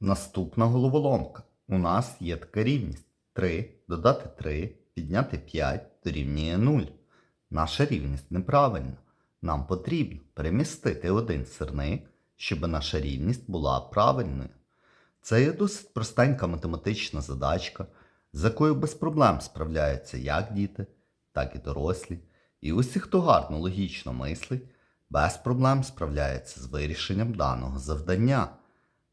Наступна головоломка. У нас є така рівність. 3 додати 3, підняти 5 дорівнює 0. Наша рівність неправильна. Нам потрібно перемістити один сирник, щоб наша рівність була правильною. Це є досить простенька математична задачка, з якою без проблем справляються як діти, так і дорослі. І усі, хто гарно логічно мислить, без проблем справляється з вирішенням даного завдання.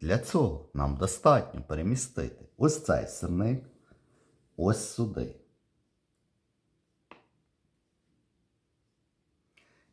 Для цього нам достатньо перемістити ось цей сирник ось сюди.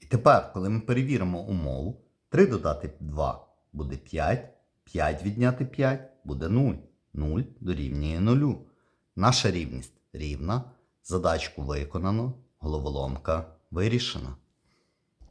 І тепер, коли ми перевіримо умову, 3 додати 2 буде 5, 5 відняти 5 буде 0. 0 дорівнює 0. Наша рівність рівна. Задачку виконано, головоломка вирішена.